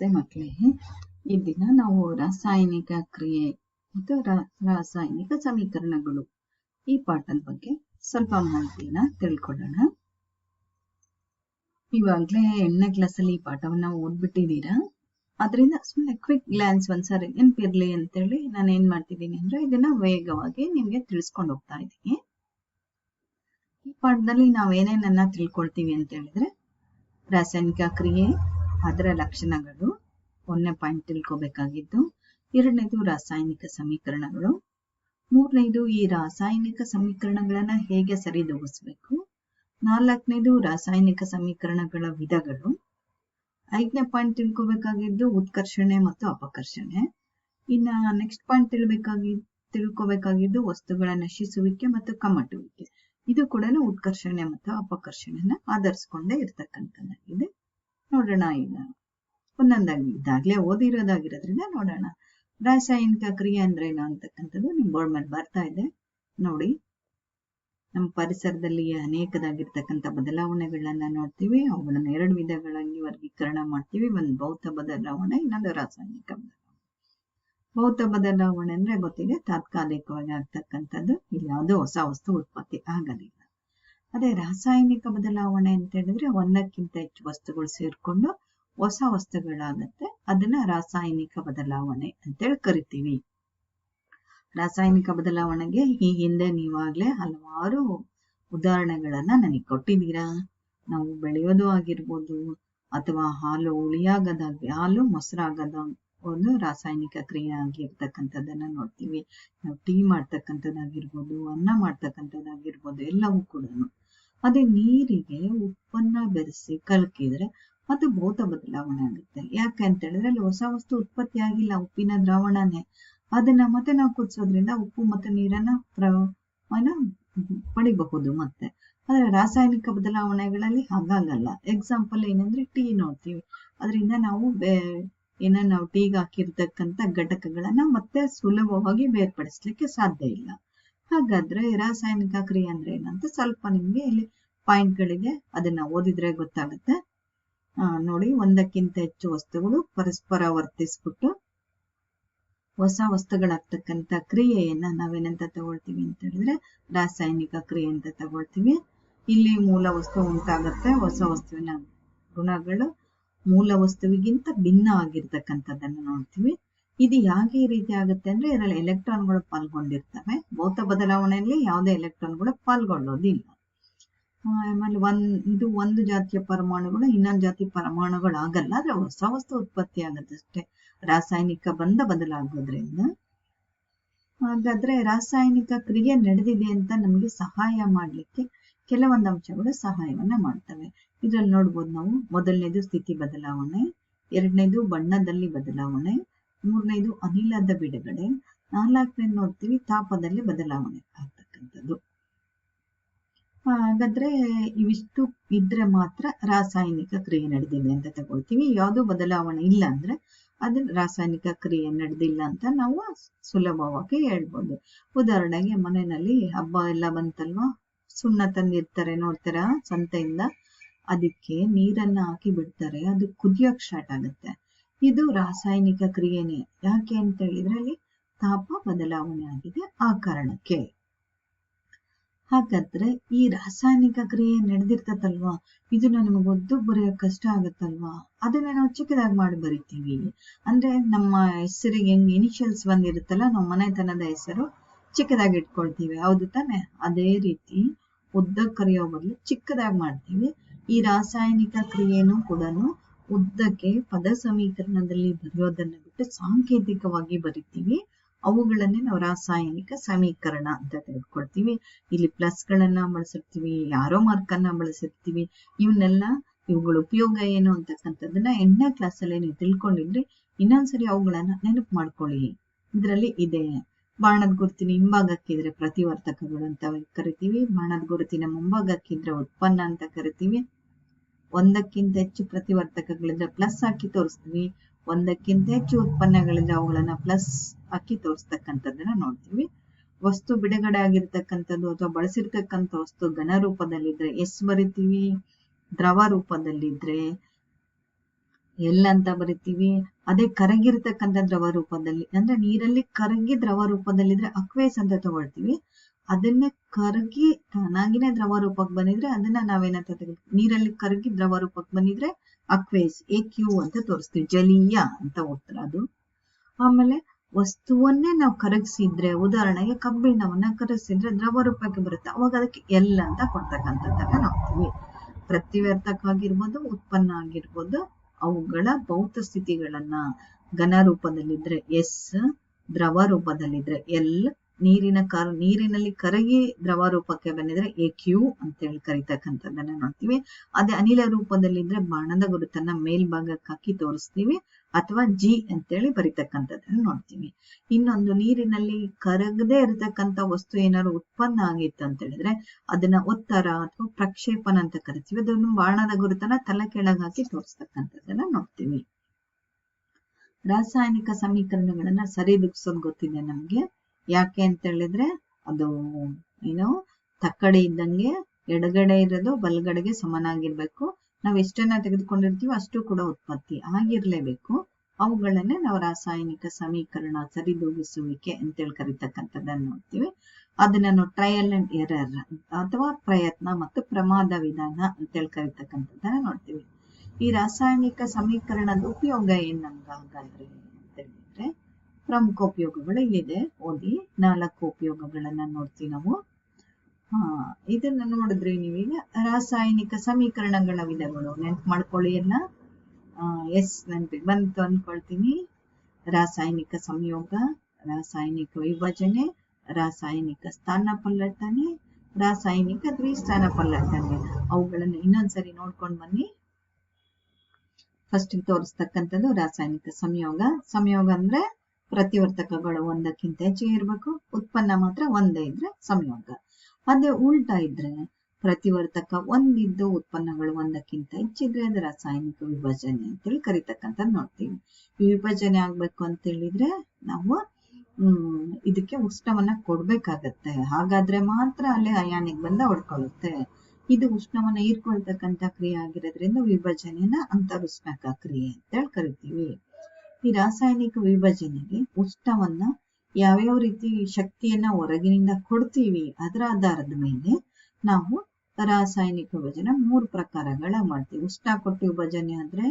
ನಮಸ್ತೆ ಮಕ್ಕಳೇ. ಈ ದಿನ ನಾವು ರಾಸಾಯನಿಕ ಕ್ರಿಯೆ ಮತ್ತು ರಾಸಾಯನಿಕ ಸಮೀಕರಣಗಳು. ಈ ಪಾಠದ ಬಗ್ಗೆ ಸ್ವಲ್ಪ ಮಾಹಿತಿಯನ್ನ ತಿಳ್ಕೊಳ್ಳೋಣ. ಇವಾಗ್ಲೇ ಎಂಟನೇ ಕ್ಲಾಸಲ್ಲಿ ಈ ಪಾಠವನ್ನ ಓದ್ಬಿಟ್ಟಿದ್ದೀರಾ? ಅದರಿಂದ ಸುಮ್ಮನೆ ಕ್ವಿಕ್ ಗ್ಲಾನ್ಸ್ ಒಂದ್ಸಾರಿ ನೆನಪಿರ್ಲಿ ಅಂತೇಳಿ ನಾನು ಏನ್ ಮಾಡ್ತಿದ್ದೀನಿ ಅಂದ್ರೆ ಇದನ್ನ ವೇಗವಾಗಿ ನಿಮ್ಗೆ ತಿಳಿಸ್ಕೊಂಡು ಹೋಗ್ತಾ ಇದ್ದೀನಿ. ಈ ಪಾಠದಲ್ಲಿ ನಾವ್ ಏನೇನನ್ನ ತಿಳ್ಕೊಳ್ತೀವಿ ಅಂತ ಹೇಳಿದ್ರೆ, ರಾಸಾಯನಿಕ ಕ್ರಿಯೆ ಅದರ ಲಕ್ಷಣಗಳು ಒಂದನೇ ಪಾಯಿಂಟ್ ತಿಳ್ಕೋಬೇಕಾಗಿದ್ದು, ಎರಡನೇದು ರಾಸಾಯನಿಕ ಸಮೀಕರಣಗಳು, ಮೂರನೇದು ಈ ರಾಸಾಯನಿಕ ಸಮೀಕರಣಗಳನ್ನ ಹೇಗೆ ಸರಿದೂಗಿಸ್ಬೇಕು, ನಾಲ್ಕನೇದು ರಾಸಾಯನಿಕ ಸಮೀಕರಣಗಳ ವಿಧಗಳು, ಐದನೇ ಪಾಯಿಂಟ್ ತಿಳ್ಕೋಬೇಕಾಗಿದ್ದು ಉತ್ಕರ್ಷಣೆ ಮತ್ತು ಅಪಕರ್ಷಣೆ, ಇನ್ನ ನೆಕ್ಸ್ಟ್ ಪಾಯಿಂಟ್ ತಿಳ್ಬೇಕಾಗಿ, ತಿಳ್ಕೋಬೇಕಾಗಿದ್ದು ವಸ್ತುಗಳ ನಶಿಸುವಿಕೆ ಮತ್ತು ಕಮ್ಮಟುವಿಕೆ. ಇದು ಕೂಡ ಉತ್ಕರ್ಷಣೆ ಮತ್ತು ಅಪಕರ್ಷಣೆನ ಆಧರಿಸಿಕೊಂಡೇ ಇರ್ತಕ್ಕಂಥದ್ದಾಗಿದೆ. ನೋಡೋಣ ಈಗ. ಒಂದೊಂದಾಗಿ ಇದಾಗ್ಲೇ ಓದಿರೋದಾಗಿರೋದ್ರಿಂದ ನೋಡೋಣ. ರಾಸಾಯನಿಕ ಕ್ರಿಯೆ ಏನು ಅಂತಕ್ಕಂಥದ್ದು ನಿಮ್ ಬೋರ್ಡ್ ಮೇಲೆ ಬರ್ತಾ ಇದೆ. ನೋಡಿ. ನಮ್ಮ ಪರಿಸರದಲ್ಲಿ ಅನೇಕದಾಗಿರ್ತಕ್ಕಂಥ ಬದಲಾವಣೆಗಳನ್ನ ನೋಡ್ತೀವಿ. ಅವುಗಳನ್ನ ಎರಡು ವಿಧಗಳಾಗಿ ವರ್ಗೀಕರಣ ಮಾಡ್ತೀವಿ. ಒಂದು ಭೌತ ಬದಲಾವಣೆ, ಇನ್ನೊಂದು ರಾಸಾಯನಿಕ ಭೌತ ಬದಲಾವಣೆ ಅಂದ್ರೆ ಗೊತ್ತಿದೆ, ತಾತ್ಕಾಲಿಕವಾಗಿ ಆಗ್ತಕ್ಕಂಥದ್ದು. ಇಲ್ಲಿ ಯಾವುದೋ ಹೊಸ ವಸ್ತು ಉತ್ಪತ್ತಿ ಆಗೋದಿಲ್ಲ ಅದೇ ರಾಸಾಯನಿಕ ಬದಲಾವಣೆ ಅಂತ ಹೇಳಿದ್ರೆ ಒಂದಕ್ಕಿಂತ ಹೆಚ್ಚು ವಸ್ತುಗಳು ಸೇರಿಕೊಂಡು ಹೊಸ ವಸ್ತುಗಳಾಗತ್ತೆ. ಅದನ್ನ ರಾಸಾಯನಿಕ ಬದಲಾವಣೆ ಅಂತೇಳಿ ಕರಿತೀವಿ. ರಾಸಾಯನಿಕ ಬದಲಾವಣೆಗೆ ಈ ಹಿಂದೆ ನೀವಾಗ್ಲೇ ಹಲವಾರು ಉದಾಹರಣೆಗಳನ್ನ ನನಗೆ ಕೊಟ್ಟಿದ್ದೀರಾ? ನಾವು ಬೆಳೆಯೋದು ಆಗಿರ್ಬೋದು ಅಥವಾ ಹಾಲು ಹುಳಿಯಾಗದಾಗಿ, ಹಾಲು ಮೊಸರಾಗದ ಒಂದು ರಾಸಾಯನಿಕ ಕ್ರಿಯೆ ಆಗಿರ್ತಕ್ಕಂಥದ್ದನ್ನ ನೋಡ್ತೀವಿ. ನಾವು ಟೀ ಮಾಡ್ತಕ್ಕಂಥದ್ದಾಗಿರ್ಬೋದು, ಅನ್ನ ಮಾಡ್ತಕ್ಕಂಥದ್ದಾಗಿರ್ಬೋದು ಎಲ್ಲವೂ ಕೂಡ ಅದೇ ನೀರಿಗೆ ಉಪ್ಪನ್ನ ಬೆರೆಸಿ ಕಲಕಿದ್ರೆ ಅದು ಭೌತ ಬದಲಾವಣೆ ಆಗುತ್ತೆ. ಯಾಕೆ ಅಂತ ಹೇಳಿದ್ರೆ ಅಲ್ಲಿ ಹೊಸ ವಸ್ತು ಉತ್ಪತ್ತಿ ಆಗಿಲ್ಲ, ಉಪ್ಪಿನ ದ್ರಾವಣನೇ. ಅದನ್ನ ಮತ್ತೆ ನಾವು ಕುದಿಸೋದ್ರಿಂದ ಉಪ್ಪು ಮತ್ತೆ ನೀರನ್ನ ಪ್ರಮಾಣ ಪಡಿಬಹುದು ಮತ್ತೆ. ಆದ್ರೆ ರಾಸಾಯನಿಕ ಬದಲಾವಣೆಗಳಲ್ಲಿ ಹಾಗಾಗಲ್ಲ. ಎಕ್ಸಾಂಪಲ್ ಏನಂದ್ರೆ ಟೀ ನೋಡ್ತೀವಿ. ಅದರಿಂದ ನಾವು ಬೇ, ಏನ ನಾವು ಟೀಗೆ ಹಾಕಿರ್ತಕ್ಕಂಥ ಘಟಕಗಳನ್ನ ಮತ್ತೆ ಸುಲಭವಾಗಿ ಬೇರ್ಪಡಿಸ್ಲಿಕ್ಕೆ ಸಾಧ್ಯ ಇಲ್ಲ. ಹಾಗಾದ್ರೆ ರಾಸಾಯನಿಕ ಕ್ರಿಯೆ ಅಂದ್ರೆ ಏನಂತ ಸ್ವಲ್ಪ ನಿಮ್ಗೆ ಇಲ್ಲಿ ಪಾಯಿಂಟ್ಗಳಿದೆ ಅದನ್ನ ಓದಿದ್ರೆ ಗೊತ್ತಾಗುತ್ತೆ. ನೋಡಿ, ಒಂದಕ್ಕಿಂತ ಹೆಚ್ಚು ವಸ್ತುಗಳು ಪರಸ್ಪರ ವರ್ತಿಸ್ಬಿಟ್ಟು ಹೊಸ ವಸ್ತುಗಳಾಗ್ತಕ್ಕಂಥ ಕ್ರಿಯೆಯನ್ನ ನಾವೇನಂತ ತಗೊಳ್ತೀವಿ ಅಂತ ಹೇಳಿದ್ರೆ ರಾಸಾಯನಿಕ ಕ್ರಿಯೆ ಅಂತ ತಗೊಳ್ತೀವಿ. ಇಲ್ಲಿ ಮೂಲ ವಸ್ತು ಉಂಟಾಗುತ್ತೆ, ಹೊಸ ವಸ್ತುವಿನ ಗುಣಗಳು. ಮೂಲ ವಸ್ತುವಿಗಿಂತ ಭಿನ್ನ ಆಗಿರ್ತಕ್ಕಂಥದ್ದನ್ನ ನೋಡ್ತೀವಿ. ಇದು ಯಾಕೆ ಈ ರೀತಿ ಆಗುತ್ತೆ ಅಂದ್ರೆ ಇದರಲ್ಲಿ ಎಲೆಕ್ಟ್ರಾನ್ಗಳು ಪಾಲ್ಗೊಂಡಿರ್ತವೆ. ಭೌತ ಬದಲಾವಣೆಯಲ್ಲಿ ಯಾವುದೇ ಎಲೆಕ್ಟ್ರಾನ್ಗಳು ಪಾಲ್ಗೊಳ್ಳೋದಿಲ್ಲ. ಆಮೇಲೆ ಒಂದ್, ಇದು ಒಂದು ಜಾತಿಯ ಪರಮಾಣುಗಳು, ಇನ್ನೊಂದು ಜಾತಿ ಪರಮಾಣುಗಳು ಆಗಲ್ಲ ಆದ್ರೆ ಹೊಸ ವಸ್ತು ಉತ್ಪತ್ತಿ ಆಗುತ್ತಷ್ಟೇ ರಾಸಾಯನಿಕ ಬಂಧ ಬದಲಾಗೋದ್ರಿಂದ. ಹಾಗಾದ್ರೆ ರಾಸಾಯನಿಕ ಕ್ರಿಯೆ ನಡೆದಿದೆ ಅಂತ ನಮಗೆ ಸಹಾಯ ಮಾಡ್ಲಿಕ್ಕೆ ಕೆಲವೊಂದು ಅಂಶಗಳು ಸಹಾಯವನ್ನ ಮಾಡ್ತವೆ. ಇದ್ರಲ್ಲಿ ನೋಡ್ಬೋದು ನಾವು, ಮೊದಲನೇದು ಸ್ಥಿತಿ ಬದಲಾವಣೆ, ಎರಡನೇದು ಬಣ್ಣದಲ್ಲಿ ಬದಲಾವಣೆ ಮೂರನೇದು ಅನಿಲದ ಬಿಡುಗಡೆ. ನಾಲ್ಕನೇದು ನೋಡ್ತೀವಿ ತಾಪದಲ್ಲಿ ಬದಲಾವಣೆ ಆಗ್ತಕ್ಕಂಥದ್ದು. ಹಾಗಾದ್ರೆ ಇವಿಷ್ಟು ಇದ್ರೆ ಮಾತ್ರ ರಾಸಾಯನಿಕ ಕ್ರಿಯೆ ನಡೆದಿದೆ ಅಂತ ತಗೊಳ್ತೀವಿ. ಯಾವುದು ಬದಲಾವಣೆ ಇಲ್ಲ ಅಂದ್ರೆ ಅದು ರಾಸಾಯನಿಕ ಕ್ರಿಯೆ ನಡೆದಿಲ್ಲ ಅಂತ ನಾವು ಸುಲಭವಾಗಿ ಹೇಳ್ಬೋದು. ಉದಾಹರಣೆಗೆ ಮನೆಯಲ್ಲಿ ಹಬ್ಬ ಎಲ್ಲ ಬಂತಲ್ವಾ? ಸುಣ್ಣ ತಂದಿರ್ತಾರೆ ನೋಡ್ತೀರಾ? ಸಂತೆಯಿಂದ. ಅದಕ್ಕೆ ನೀರನ್ನ ಹಾಕಿ ಬಿಡ್ತಾರೆ. ಅದು ಕುದಿಯೋಕ್ ಸ್ಟಾರ್ಟ್ ಆಗುತ್ತೆ. ಇದು ರಾಸಾಯನಿಕ ಕ್ರಿಯೆನೇ. ಯಾಕೆ ಅಂತ ಇದರಲ್ಲಿ ತಾಪ ಬದಲಾವಣೆ ಆಗಿದೆ ಆ ಕಾರಣಕ್ಕೆ. ಹಾಗಾದ್ರೆ ಈ ರಾಸಾಯನಿಕ ಕ್ರಿಯೆ ನಡೆದಿರ್ತದಲ್ವಾ ಇದನ್ನ ನಮಗೆ ಒದ್ದು ಬರೆಯೋಕ್ ಕಷ್ಟ ಆಗತ್ತಲ್ವಾ? ಅದನ್ನ ನಾವು ಚಿಕ್ಕದಾಗಿ ಮಾಡಿ ಬರಿತೀವಿ. ಅಂದ್ರೆ ನಮ್ಮ ಹೆಸರಿಗೆ ಇನಿಷಿಯಲ್ಸ್ ಬಂದಿರುತ್ತಲ್ಲ, ನಾವು ಮನೆತನದ ಹೆಸರು ಚಿಕ್ಕದಾಗಿ ಇಟ್ಕೊಳ್ತೀವಿ. ಹೌದು ತಾನೆ? ಅದೇ ರೀತಿ ಉದ್ದ ಕರೆಯೋ ಬದಲು ಚಿಕ್ಕದಾಗಿ ಮಾಡ್ತೀವಿ. ಈ ರಾಸಾಯನಿಕ ಕ್ರಿಯೆನೂ ಕೂಡ ಉದ್ದಕ್ಕೆ ಪದ ಸಮೀಕರಣದಲ್ಲಿ ಬರೆಯೋದನ್ನ ಬಿಟ್ಟು ಸಾಂಕೇತಿಕವಾಗಿ ಬರಿತೀವಿ. ಅವುಗಳನ್ನೇ ನಾವು ರಾಸಾಯನಿಕ ಸಮೀಕರಣ ಅಂತ ತೆಗೆದುಕೊಳ್ತೀವಿ. ಇಲ್ಲಿ ಪ್ಲಸ್ ಗಳನ್ನ ಬಳಸಿರ್ತೀವಿ ಯಾರೋ ಮಾರ್ಕ್ ಅನ್ನ ಬಳಸಿರ್ತೀವಿ. ಇವನ್ನೆಲ್ಲ ಇವುಗಳ ಉಪಯೋಗ ಏನು ಅಂತಕ್ಕಂಥದ್ದನ್ನ ಎಂಟನೇ ಕ್ಲಾಸಲ್ಲಿ ನೀವು ತಿಳ್ಕೊಂಡಿದ್ರೆ ಇನ್ನೊಂದ್ಸರಿ ಅವುಗಳನ್ನ ನೆನಪು ಮಾಡ್ಕೊಳ್ಳಿ. ಇದರಲ್ಲಿ ಇದೆ. ಬಾಣದ ಗುರುತಿನ ಹಿಂಭಾಗಕ್ಕಿದ್ರೆ ಪ್ರತಿವರ್ತಕಗಳು ಅಂತ ಕರಿತೀವಿ. ಬಾಣದ ಗುರುತಿನ ಮುಂಭಾಗಕ್ಕಿದ್ರೆ ಉತ್ಪನ್ನ ಅಂತ ಕರಿತೀವಿ. ಒಂದಕ್ಕಿಂತ ಹೆಚ್ಚು ಪ್ರತಿವರ್ತಕಗಳಿಂದ ಪ್ಲಸ್ ಹಾಕಿ ತೋರಿಸ್ತೀವಿ. ಒಂದಕ್ಕಿಂತ ಹೆಚ್ಚು ಉತ್ಪನ್ನಗಳಿಂದ ಅವುಗಳನ್ನ ಪ್ಲಸ್ ಹಾಕಿ ತೋರಿಸ್ತಕ್ಕಂಥದ್ದನ್ನ ನೋಡ್ತೀವಿ. ವಸ್ತು ಬಿಡುಗಡೆ ಆಗಿರ್ತಕ್ಕಂಥದ್ದು ಅಥವಾ ಬಳಸಿರ್ತಕ್ಕಂಥ ವಸ್ತು ಘನ ರೂಪದಲ್ಲಿದ್ರೆ ಎಸ್ ಬರಿತೀವಿ, ದ್ರವ ರೂಪದಲ್ಲಿದ್ರೆ ಎಲ್ ಅಂತ ಬರಿತೀವಿ. ಅದೇ ಕರಗಿರ್ತಕ್ಕಂಥ ದ್ರವ ರೂಪದಲ್ಲಿ, ಅಂದ್ರೆ ನೀರಲ್ಲಿ ಕರಗಿ ದ್ರವ ರೂಪದಲ್ಲಿದ್ರೆ ಅಕ್ವೇಸ್ ಅಂತ ತಗೊಳ್ತೀವಿ. ಅದನ್ನೇ ಕರಗಿ ತಾನಾಗಿನೇ ದ್ರವ ರೂಪಕ್ಕೆ ಬಂದಿದ್ರೆ ಅದನ್ನ ನಾವೇನಂತ ತೆಗೆದು, ನೀರಲ್ಲಿ ಕರಗಿ ದ್ರವ ರೂಪಕ್ಕೆ ಬಂದಿದ್ರೆ ಅಕ್ವೇಸ್ ಎ ಕ್ಯೂ ಅಂತ ತೋರಿಸ್ತೀವಿ, ಜಲೀಯ ಅಂತ ಉತ್ತರ ಅದು. ಆಮೇಲೆ ವಸ್ತುವನ್ನೇ ನಾವು ಕರಗಿಸಿದ್ರೆ, ಉದಾಹರಣೆಗೆ ಕಬ್ಬಿಣವನ್ನ ಕರಗಿಸಿದ್ರೆ ದ್ರವ ರೂಪಕ್ಕೆ ಬರುತ್ತೆ, ಅವಾಗ ಅದಕ್ಕೆ ಎಲ್ ಅಂತ ಕೊಡ್ತಕ್ಕಂಥದ್ದನ್ನ ನೋಡ್ತೀವಿ ಪ್ರತಿವರ್ತಕವಾಗಿರ್ಬೋದು ಉತ್ಪನ್ನ ಆಗಿರ್ಬೋದು, ಅವುಗಳ ಭೌತ ಸ್ಥಿತಿಗಳನ್ನ ಘನ ರೂಪದಲ್ಲಿದ್ರೆ ಎಸ್ ದ್ರವ ರೂಪದಲ್ಲಿದ್ರೆ ಎಲ್ ನೀರಿನ ಕರ್, ನೀರಿನಲ್ಲಿ ಕರಗಿ ದ್ರವ ರೂಪಕ್ಕೆ ಬಂದಿದ್ರೆ ಎ ಕ್ಯೂ ಅಂತ ಹೇಳಿ ಕರಿತಕ್ಕಂಥದ್ದನ್ನ ನೋಡ್ತೀವಿ. ಅದೇ ಅನಿಲ ರೂಪದಲ್ಲಿದ್ರೆ ಬಾಣದ ಗುರುತನ್ನ ಮೇಲ್ಭಾಗಕ್ಕೆ ಹಾಕಿ ತೋರಿಸ್ತೀವಿ ಅಥವಾ ಜಿ ಅಂತೇಳಿ ಬರಿತಕ್ಕಂಥದ್ದನ್ನ ನೋಡ್ತೀವಿ. ಇನ್ನೊಂದು ನೀರಿನಲ್ಲಿ ಕರಗದೆ ಇರತಕ್ಕಂಥ ವಸ್ತು ಏನಾದ್ರು ಉತ್ಪನ್ನ ಆಗಿತ್ತು ಅಂತ ಹೇಳಿದ್ರೆ ಅದನ್ನ ಉತ್ತರ ಅಥವಾ ಪ್ರಕ್ಷೇಪಣ ಅಂತ ಕರಿತೀವಿ. ಅದನ್ನು ಬಾಣದ ಗುರುತನ್ನ ತಲೆ ಕೆಳಗೆ ಹಾಕಿ ತೋರಿಸ್ತಕ್ಕಂಥದ್ದನ್ನ ನೋಡ್ತೀವಿ. ರಾಸಾಯನಿಕ ಸಮೀಕರಣಗಳನ್ನ ಸರಿದೂಗಿಸೋದು ಗೊತ್ತಿದೆ ನಮ್ಗೆ? ಯಾಕೆ ಅಂತ ಹೇಳಿದ್ರೆ ಅದು ಏನು ತಕ್ಕಡಿ ಇದ್ದಂಗೆ ಎಡಗಡೆ ಇರೋದು ಬಲಗಡೆಗೆ ಸಮನಾಗಿರ್ಬೇಕು. ನಾವ್ ಎಷ್ಟನ್ನ ತೆಗೆದುಕೊಂಡಿರ್ತೀವೋ ಅಷ್ಟು ಕೂಡ ಉತ್ಪತ್ತಿ ಆಗಿರ್ಲೇಬೇಕು. ಅವುಗಳನ್ನೇ ನಾವು ರಾಸಾಯನಿಕ ಸಮೀಕರಣ ಸರಿದೂಗಿಸುವಿಕೆ ಅಂತೇಳಿ ಕರಿತಕ್ಕಂಥದ್ದನ್ನ ನೋಡ್ತೀವಿ. ಅದನ್ನ ನಾವು ಟ್ರಯಲ್ ಅಂಡ್ ಎರರ್ ಅಥವಾ ಪ್ರಯತ್ನ ಮತ್ತು ಪ್ರಮಾದ ವಿಧಾನ ಅಂತೇಳಿ ಕರಿತಕ್ಕಂಥದ್ದನ್ನ ನೋಡ್ತೀವಿ. ಈ ರಾಸಾಯನಿಕ ಸಮೀಕರಣದ ಉಪಯೋಗ ಏನ್ ನಮ್ಗೆ ಹಾಗಾದ್ರೆ ಅಂತ ಪ್ರಮುಖ ಉಪಯೋಗಗಳು ಇಲ್ಲಿದೆ ಓದಿ, ನಾಲ್ಕು ಉಪಯೋಗಗಳನ್ನ ನೋಡ್ತೀವಿ ನಾವು. ಇದನ್ನ ನೋಡಿದ್ರೆ ನೀವೀಗ ರಾಸಾಯನಿಕ ಸಮೀಕರಣಗಳ ವಿಧಗಳು ನೆನ್ಪು ಮಾಡ್ಕೊಳ್ಳಿ ಎಲ್ಲ. ಎಸ್ ನೆನ್ಪಿಗೆ ಬಂತು ಅನ್ಕೊಳ್ತೀನಿ. ರಾಸಾಯನಿಕ ಸಂಯೋಗ, ರಾಸಾಯನಿಕ ವಿಭಜನೆ, ರಾಸಾಯನಿಕ ಸ್ಥಾನ ಪಲ್ಲಟನೆ, ರಾಸಾಯನಿಕ ದ್ವಿಸ್ಥಾನ ಪಲ್ಲಟನೆ. ಅವುಗಳನ್ನು ಇನ್ನೊಂದ್ಸರಿ ನೋಡ್ಕೊಂಡು ಬನ್ನಿ. ಫಸ್ಟ್ ತೋರಿಸ್ತಕ್ಕಂಥದ್ದು ರಾಸಾಯನಿಕ ಸಂಯೋಗ. ಸಂಯೋಗ ಅಂದ್ರೆ ಪ್ರತಿವರ್ತಕಗಳು ಒಂದಕ್ಕಿಂತ ಹೆಚ್ಚಿಗೆ ಇರಬೇಕು. ಉತ್ಪನ್ನ ಮಾತ್ರ ಒಂದೇ ಇದ್ರೆ ಸಂಯೋಗ. ಅದೇ ಉಲ್ಟಾ ಇದ್ರೆ ಪ್ರತಿವರ್ತಕ ಒಂದಿದ್ದು ಉತ್ಪನ್ನಗಳು ಒಂದಕ್ಕಿಂತ ಹೆಚ್ಚಿದ್ರೆ ಅದು ರಾಸಾಯನಿಕ ವಿಭಜನೆ ಅಂತೇಳಿ ಕರಿತಕ್ಕಂಥ ನೋಡ್ತೀವಿ. ವಿಭಜನೆ ಆಗ್ಬೇಕು ಅಂತ ಹೇಳಿದ್ರೆ ನಾವು ಇದಕ್ಕೆ ಉಷ್ಣವನ್ನ ಕೊಡ್ಬೇಕಾಗತ್ತೆ. ಹಾಗಾದ್ರೆ ಮಾತ್ರ ಅಲ್ಲಿ ಅಯಾನಿಗೆ ಬಂದ ಹೊಡ್ಕೊಳ್ಳುತ್ತೆ. ಇದು ಉಷ್ಣವನ್ನ ಹೀರ್ಕೊಳ್ತಕ್ಕಂಥ ಕ್ರಿಯೆ ಆಗಿರೋದ್ರಿಂದ ವಿಭಜನೆನ ಅಂತರುಷ್ಣಕ ಕ್ರಿಯೆ ಅಂತೇಳಿ ಕರಿತೀವಿ. ಈ ರಾಸಾಯನಿಕ ವಿಭಜನೆಗೆ ಉಷ್ಣವನ್ನ ಯಾವ್ಯಾವ ರೀತಿ ಶಕ್ತಿಯನ್ನ ಹೊರಗಿನಿಂದ ಕೊಡ್ತೀವಿ ಅದರ ಆಧಾರದ ಮೇಲೆ ನಾವು ರಾಸಾಯನಿಕ ವಿಭಜನೆ ಮೂರು ಪ್ರಕಾರಗಳ ಮಾಡ್ತೀವಿ. ಉಷ್ಣ ಕೊಟ್ಟು ವಿಭಜನೆ ಅಂದ್ರೆ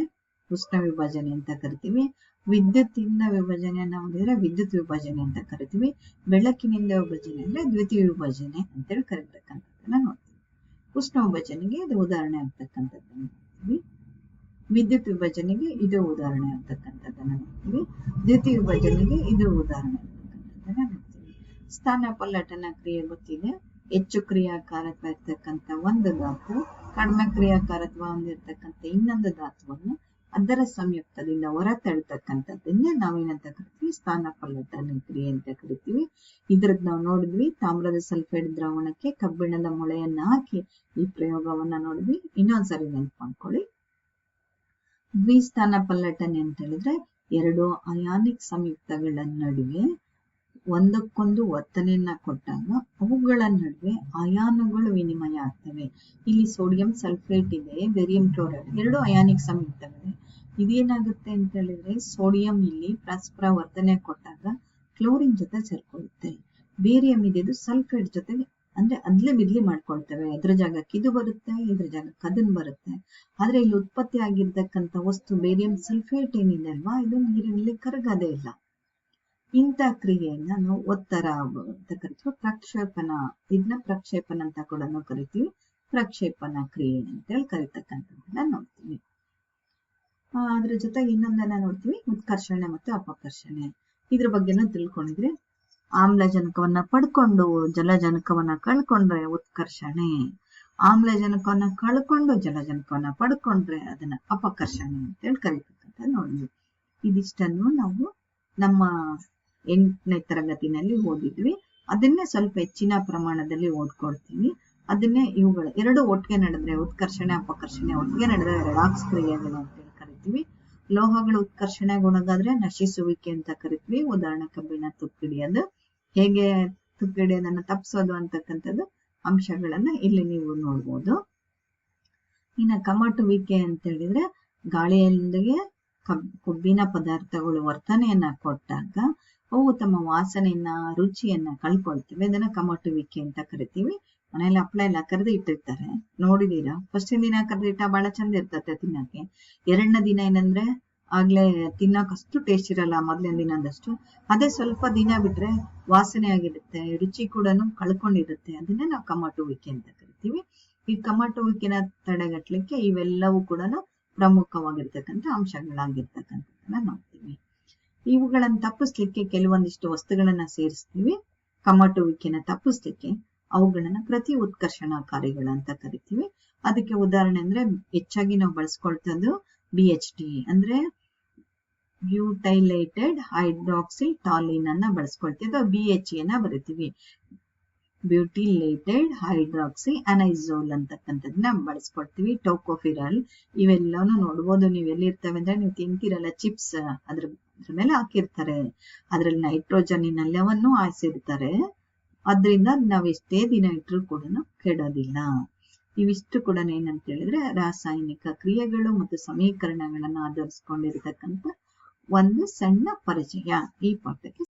ಉಷ್ಣ ವಿಭಜನೆ ಅಂತ ಕರಿತೀವಿ. ವಿದ್ಯುತ್ತಿಂದ ವಿಭಜನೆಯನ್ನ ಹೊಂದಿದ್ರೆ ವಿದ್ಯುತ್ ವಿಭಜನೆ ಅಂತ ಕರಿತೀವಿ. ಬೆಳಕಿನಿಂದ ವಿಭಜನೆ ಅಂದ್ರೆ ದ್ವಿತೀಯ ವಿಭಜನೆ ಅಂತೇಳಿ ಕರಿತಕ್ಕಂಥದ್ದನ್ನ ನೋಡ್ತೀವಿ. ಉಷ್ಣ ವಿಭಜನೆಗೆ ಇದು ಉದಾಹರಣೆ ಆಗ್ತಕ್ಕಂಥದ್ದನ್ನ ನೋಡ್ತೀವಿ. ವಿದ್ಯುತ್ ವಿಭಜನೆಗೆ ಇದು ಉದಾಹರಣೆ ಅಂತಕ್ಕಂಥದ್ದನ್ನು ನೋಡ್ತೀವಿ. ದ್ಯುತಿ ವಿಭಜನೆಗೆ ಇದು ಉದಾಹರಣೆ ಆಗ್ತಕ್ಕಂಥದ್ದನ್ನ ನೋಡ್ತೀವಿ. ಸ್ಥಾನ ಪಲ್ಲಟನ ಕ್ರಿಯೆ ಗೊತ್ತಿದೆ. ಹೆಚ್ಚು ಕ್ರಿಯಾಕಾರತ್ವ ಇರ್ತಕ್ಕಂಥ ಒಂದು ಧಾತು, ಕಡಿಮೆ ಕ್ರಿಯಾಕಾರತ್ವ ಹೊಂದಿರ್ತಕ್ಕಂಥ ಇನ್ನೊಂದು ಧಾತುವನ್ನು ಅದರ ಸಂಯುಕ್ತದಿಂದ ಹೊರ ತಳ್ತಕ್ಕಂಥದ್ದನ್ನೇ ನಾವೇನಂತ ಕರಿತೀವಿ? ಸ್ಥಾನ ಪಲ್ಲಟನ ಕ್ರಿಯೆ ಅಂತ ಕರಿತೀವಿ. ಇದ್ರದ್ದು ನಾವು ನೋಡಿದ್ವಿ, ತಾಮ್ರದ ಸಲ್ಫೇಟ್ ದ್ರಾವಣಕ್ಕೆ ಕಬ್ಬಿಣದ ಮೊಳೆಯನ್ನ ಹಾಕಿ ಈ ಪ್ರಯೋಗವನ್ನ ನೋಡಿದ್ವಿ. ಇನ್ನೊಂದ್ಸರಿ ನೆನ್ಪು ಮಾಡ್ಕೊಳ್ಳಿ. ದ್ವಿಸ್ಥಾನ ಪಲ್ಲಟನೆ ಅಂತ ಹೇಳಿದ್ರೆ ಎರಡು ಅಯಾನಿಕ್ ಸಂಯುಕ್ತಗಳ ನಡುವೆ ಒಂದಕ್ಕೊಂದು ಒತ್ತನೆಯನ್ನ ಕೊಟ್ಟಾಗ ಅವುಗಳ ನಡುವೆ ಅಯಾನುಗಳು ವಿನಿಮಯ ಆಗ್ತವೆ. ಇಲ್ಲಿ ಸೋಡಿಯಂ ಸಲ್ಫೇಟ್ ಇದೆ, ಬೇರಿಯಂ ಕ್ಲೋರೈಡ್ ಎರಡು ಅಯಾನಿಕ್ ಸಂಯುಕ್ತಗಳಿವೆ. ಇದೇನಾಗುತ್ತೆ ಅಂತ ಹೇಳಿದ್ರೆ ಸೋಡಿಯಂ ಇಲ್ಲಿ ಪರಸ್ಪರ ವರ್ತನೆ ಕೊಟ್ಟಾಗ ಕ್ಲೋರಿನ್ ಜೊತೆ ಸೇರ್ಕೊಳ್ಳುತ್ತೆ. ಬೇರಿಯಂ ಇದೆ ಸಲ್ಫೇಟ್ ಜೊತೆಗೆ ಅಂದ್ರೆ ಅದ್ಲಿ ಬಿದ್ಲಿ ಮಾಡ್ಕೊಳ್ತೇವೆ. ಅದ್ರ ಜಾಗಕ್ಕೆ ಇದು ಬರುತ್ತೆ, ಇದ್ರ ಜಾಗಕ್ಕೆ ಅದನ್ ಬರುತ್ತೆ. ಆದ್ರೆ ಇಲ್ಲಿ ಉತ್ಪತ್ತಿ ಆಗಿರ್ತಕ್ಕಂಥ ವಸ್ತು ಬೇರಿಯಂ ಸಲ್ಫೇಟ್ ಏನಿದೆ ಅಲ್ವಾ ಇದು ನೀರಿನಲ್ಲಿ ಕರಗದೇ ಇಲ್ಲ. ಇಂಥ ಕ್ರಿಯೆಯನ್ನ ನಾವು ಒತ್ತರ ಅಂತ ಕರಿತೀವಿ. ಪ್ರಕ್ಷೇಪಣ ಇದನ್ನ ಪ್ರಕ್ಷೇಪಣ ಅಂತ ಕೂಡ ನಾವು ಕರಿತೀವಿ. ಪ್ರಕ್ಷೇಪಣ ಕ್ರಿಯೆ ಅಂತ ಹೇಳಿ ಕರಿತಕ್ಕಂಥದ್ದನ್ನ ನೋಡ್ತೀವಿ. ಅದ್ರ ಜೊತೆಗೆ ಇನ್ನೊಂದನ್ನ ನೋಡ್ತೀವಿ. ಉತ್ಕರ್ಷಣೆ ಮತ್ತು ಅಪಕರ್ಷಣೆ. ಇದ್ರ ಬಗ್ಗೆನೂ ತಿಳ್ಕೊಂಡಿದ್ರೆ ಆಮ್ಲಜನಕವನ್ನ ಪಡ್ಕೊಂಡು, ಜಲಜನಕವನ್ನ ಕಳ್ಕೊಂಡ್ರೆ ಉತ್ಕರ್ಷಣೆ. ಆಮ್ಲಜನಕವನ್ನ ಕಳ್ಕೊಂಡು, ಜಲಜನಕವನ್ನ ಪಡ್ಕೊಂಡ್ರೆ ಅದನ್ನ ಅಪಕರ್ಷಣೆ ಅಂತ ಹೇಳಿ ಕರಿತಕ್ಕಂತ ನೋಡಿದ್ವಿ. ಇದಿಷ್ಟನ್ನು ನಾವು ನಮ್ಮ ಎಂಟನೇ ತರಗತಿನಲ್ಲಿ ಓದಿದ್ವಿ. ಅದನ್ನೇ ಸ್ವಲ್ಪ ಹೆಚ್ಚಿನ ಪ್ರಮಾಣದಲ್ಲಿ ಓದ್ಕೊಳ್ತೀವಿ ಅದನ್ನೇ ಇವುಗಳು ಎರಡು ಒಟ್ಟಿಗೆ ನಡೆದ್ರೆ ಉತ್ಕರ್ಷಣೆ, ಅಪಕರ್ಷಣೆ ಒಟ್ಟಿಗೆ ನಡೆದ್ರೆ ರೆಡಾಕ್ಸ್ ಕ್ರಿಯೆಗಳು ಅಂತೇಳಿ ಕರಿತೀವಿ. ಲೋಹಗಳು ಉತ್ಕರ್ಷಣೆಗೊಳಗಾದ್ರೆ ನಶಿಸುವಿಕೆ ಅಂತ ಕರಿತೀವಿ. ಉದಾಹರಣೆ ಕಬ್ಬಿಣ ತುಕ್ಕಿಡಿಯೋದು ಹೇಗೆ ತುಕ್ಕಿಡಿಯೋದನ್ನ ತಪ್ಪಿಸೋದು ಅಂತಕ್ಕಂಥದ್ದು ಅಂಶಗಳನ್ನ ಇಲ್ಲಿ ನೀವು ನೋಡ್ಬೋದು. ಇನ್ನ ಕಮಟುವಿಕೆ ಅಂತ ಹೇಳಿದ್ರೆ ಗಾಳಿಯೊಂದಿಗೆ ಕಬ್- ಕೊಬ್ಬಿನ ಪದಾರ್ಥಗಳು ವರ್ತನೆಯನ್ನ ಕೊಟ್ಟಾಗ ಅವು ತಮ್ಮ ವಾಸನೆಯನ್ನ, ರುಚಿಯನ್ನ ಕಳ್ಕೊಳ್ತೀವಿ. ಅದನ್ನ ಕಮಟುವಿಕೆ ಅಂತ ಕರಿತೀವಿ. ಮನೇಲಿ ಹಪ್ಳ ಎಲ್ಲ ಕರೆದು ಇಟ್ಟಿರ್ತಾರೆ. ನೋಡಿದೀರಾ? ಫಸ್ಟಿನ ದಿನ ಕರೆದಿಟ್ಟ ಬಹಳ ಚಂದ ಇರ್ತತೆ ತಿನ್ನಕ್ಕೆ. ಎರಡನೇ ದಿನ ಏನಂದ್ರೆ ಆಗ್ಲೇ ಅಷ್ಟು ಟೇಸ್ಟ್ ಇರಲ್ಲ ಮೊದ್ಲಿನ ದಿನದಷ್ಟು. ಅದೇ ಸ್ವಲ್ಪ ದಿನ ಬಿಟ್ರೆ ವಾಸನೆ ಆಗಿರುತ್ತೆ, ರುಚಿ ಕೂಡ ಕಳ್ಕೊಂಡಿರುತ್ತೆ. ಅದನ್ನ ನಾವು ಕಮಟುವಿಕೆ ಅಂತ ಕರಿತೀವಿ. ಈ ಕಮಟುವಿಕೆನ ತಡೆಗಟ್ಟಲಿಕ್ಕೆ ಇವೆಲ್ಲವೂ ಕೂಡ ಪ್ರಮುಖವಾಗಿರ್ತಕ್ಕಂಥ ಅಂಶಗಳಾಗಿರ್ತಕ್ಕಂಥದ್ದನ್ನ ನೋಡ್ತೀವಿ. ಇವುಗಳನ್ನ ತಪ್ಪಿಸ್ಲಿಕ್ಕೆ ಕೆಲವೊಂದಿಷ್ಟು ವಸ್ತುಗಳನ್ನ ಸೇರಿಸ್ತೀವಿ. ಕಮಟುವಿಕೆನ ತಪ್ಪಿಸ್ಲಿಕ್ಕೆ ಅವುಗಳನ್ನ ಪ್ರತಿ ಉತ್ಕರ್ಷಣಾಕಾರಿಗಳು ಅಂತ ಕರಿತೀವಿ. ಅದಕ್ಕೆ ಉದಾಹರಣೆ ಅಂದ್ರೆ ಹೆಚ್ಚಾಗಿ ನಾವು ಬಳಸ್ಕೊಳ್ತದ್ದು ಬಿ ಎಚ್ ಟಿ ಅಂದ್ರೆ ಬ್ಯೂಟೈಲೇಟೆಡ್ ಹೈಡ್ರಾಕ್ಸಿ ಟಾಲಿನ್ ಅನ್ನ ಬಳಸ್ಕೊಳ್ತೀವಿ ಅಥವಾ ಬಿ ಎಚ್ ಅನ್ನ ಬರಿತೀವಿ. ಬ್ಯೂಟಿಲೇಟೆಡ್ ಹೈಡ್ರಾಕ್ಸಿ ಅನೈಸೋಲ್ ಅಂತಕ್ಕಂಥದ್ದನ್ನ ಬಳಸ್ಕೊಡ್ತೀವಿ ಟೋಕೋಫಿರಲ್. ಇವೆಲ್ಲಾನು ನೋಡ್ಬೋದು, ನೀವು ಎಲ್ಲಿರ್ತವೆ ಅಂದ್ರೆ ನೀವು ತಿಂತಿರಲ್ಲ ಚಿಪ್ಸ್, ಅದ್ರ ಅದ್ರ ಮೇಲೆ ಹಾಕಿರ್ತಾರೆ. ಅದ್ರಲ್ಲಿ ನೈಟ್ರೋಜನ್ ಎಲ್ಲವನ್ನೂ ಹಾಯಿಸಿರ್ತಾರೆ ಅದರಿಂದ ನಾವು ಎಷ್ಟೇ ದಿನ ಇಟ್ಟರು ಕೂಡ ಕೆಡೋದಿಲ್ಲ. ಇವಿಷ್ಟು ಕೂಡ ಏನಂತ ಹೇಳಿದ್ರೆ ರಾಸಾಯನಿಕ ಕ್ರಿಯೆಗಳು ಮತ್ತು ಸಮೀಕರಣಗಳನ್ನ ಆಧರಿಸ್ಕೊಂಡಿರ್ತಕ್ಕಂಥ ಒಂದು ಸಣ್ಣ ಪರಿಚಯ ಈ ಪಾಠಕ್ಕೆ